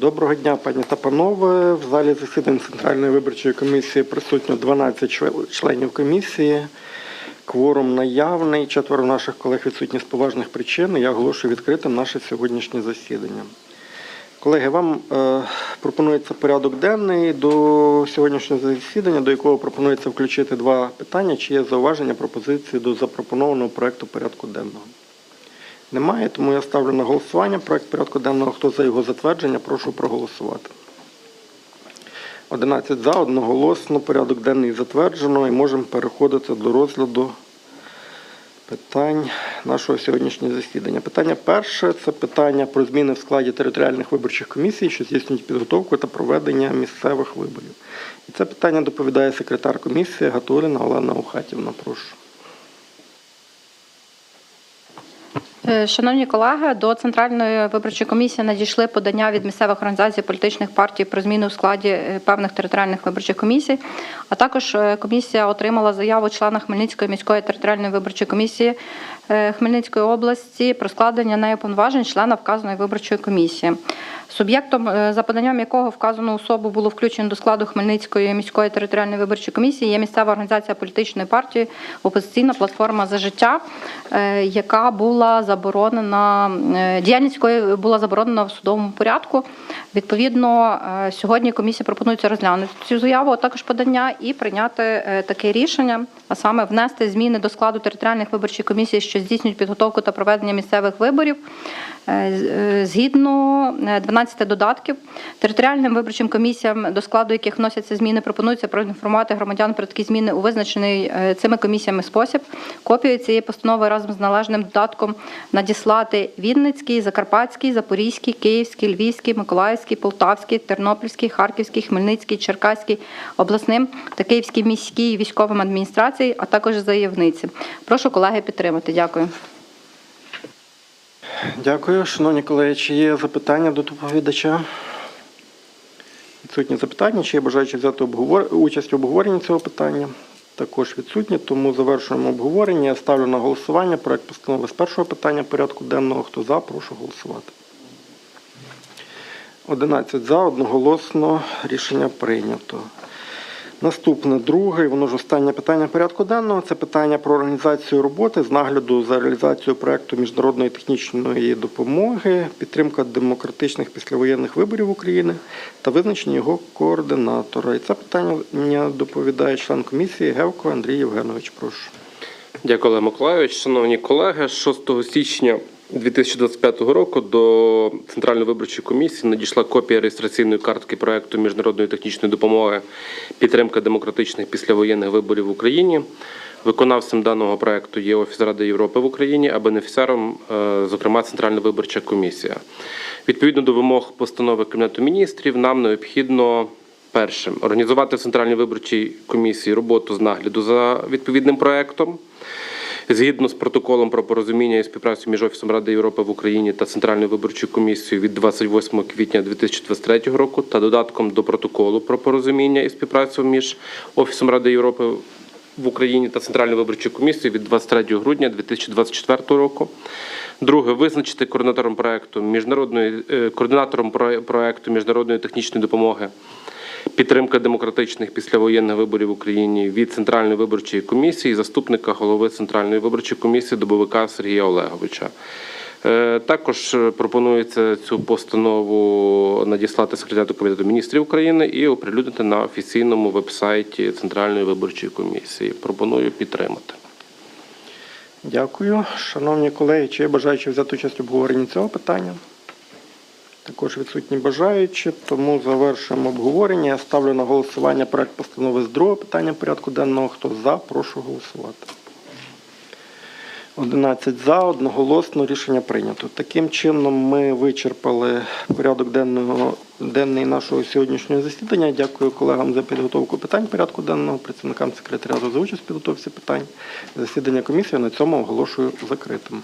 Доброго дня, пані та панове. В залі засідань Центральної виборчої комісії присутньо 12 членів комісії. Кворум наявний. Четверо наших колег відсутні з поважних причин. Я оголошую відкритим наше сьогоднішнє засідання. Колеги, вам е, пропонується порядок денний до сьогоднішнього засідання, до якого пропонується включити два питання. Чи є зауваження пропозиції до запропонованого проекту порядку денного? Немає, тому я ставлю на голосування проект порядку денного. Хто за його затвердження, прошу проголосувати. 11 за, одноголосно, порядок денний затверджено і можемо переходити до розгляду питань нашого сьогоднішнього засідання. Питання перше це питання про зміни в складі територіальних виборчих комісій, що здійснюють підготовку та проведення місцевих виборів. І це питання доповідає секретар комісії Гатуліна Олена Ухатівна. Прошу. Шановні колеги, до центральної виборчої комісії надійшли подання від місцевих організацій політичних партій про зміну в складі е, певних територіальних виборчих комісій. А також е, комісія отримала заяву члена Хмельницької міської територіальної виборчої комісії е, Хмельницької області про складення нею повноважень члена вказаної виборчої комісії. Суб'єктом, е, за поданням якого вказану особу було включено до складу Хмельницької міської територіальної виборчої комісії, є місцева організація політичної партії Опозиційна платформа за життя, е, яка була заборонена, е, діяльність якої була заборонена в судовому порядку. Відповідно, сьогодні комісія пропонується розглянути цю заяву, а також подання і прийняти таке рішення, а саме внести зміни до складу територіальних виборчих комісій, що здійснюють підготовку та проведення місцевих виборів. Е, е, Згідно е, 12 додатків, територіальним виборчим комісіям, до складу яких вносяться зміни, пропонується проінформувати громадян про такі зміни у визначений е, цими комісіями спосіб. Копію цієї постанови разом з належним додатком надіслати Вінницький, Закарпатський, Запорізький, Київський, Львівський, Миколаївський, Полтавський, Тернопільський, Харківський, Хмельницький, Черкаський обласним та Київській міській військовим адміністрації, а також заявниці. Прошу колеги підтримати. Дякую. Дякую. Шановні колеги, чи є запитання до доповідача? Відсутні запитання, чи є бажаючі взяти обговор... участь в обговоренні цього питання? Також відсутні, тому завершуємо обговорення. Я ставлю на голосування проект постанови з першого питання порядку денного. Хто за, прошу голосувати. 11 за, одноголосно рішення прийнято. Наступне друге, воно ж останнє питання порядку денного. Це питання про організацію роботи з нагляду за реалізацією проекту міжнародної технічної допомоги, підтримка демократичних післявоєнних виборів України та визначення його координатора. І це питання доповідає член комісії Гевко Андрій Євгенович. Прошу. Дякую, Олег Миколайович. Шановні колеги, 6 січня 2025 року до Центральної виборчої комісії надійшла копія реєстраційної картки проекту міжнародної технічної допомоги підтримка демократичних післявоєнних виборів в Україні. Виконавцем даного проекту є Офіс Ради Європи в Україні, а бенефіціаром, е, зокрема, Центральна виборча комісія. Відповідно до вимог постанови Кабінету міністрів, нам необхідно першим організувати в Центральній виборчій комісії роботу з нагляду за відповідним проектом. Згідно з протоколом про порозуміння і співпрацю між Офісом Ради Європи в Україні та Центральною виборчою комісією від 28 квітня 2023 року та додатком до протоколу про порозуміння і співпрацю між Офісом Ради Європи в Україні та Центральною виборчою комісією від 23 грудня 2024 року. Друге, визначити координатором проекту міжнародної е, координатором про- проекту міжнародної технічної допомоги підтримка демократичних післявоєнних виборів в Україні від Центральної виборчої комісії, заступника голови Центральної виборчої комісії Добовика Сергія Олеговича. Е, Також е, пропонується цю постанову надіслати секретарю Кабінету міністрів України і оприлюднити на офіційному вебсайті Центральної виборчої комісії. Пропоную підтримати. Дякую. Шановні колеги, чи є бажаючі взяти участь в обговоренні цього питання? Також відсутні бажаючі, тому завершуємо обговорення. Я ставлю на голосування проект постанови з другого питання порядку денного. Хто за, прошу голосувати. 11 за, одноголосно рішення прийнято. Таким чином ми вичерпали порядок денного, денний нашого сьогоднішнього засідання. Дякую колегам за підготовку питань порядку денного, працівникам секретаріату за участь в підготовці питань. Засідання комісії на цьому оголошую закритим.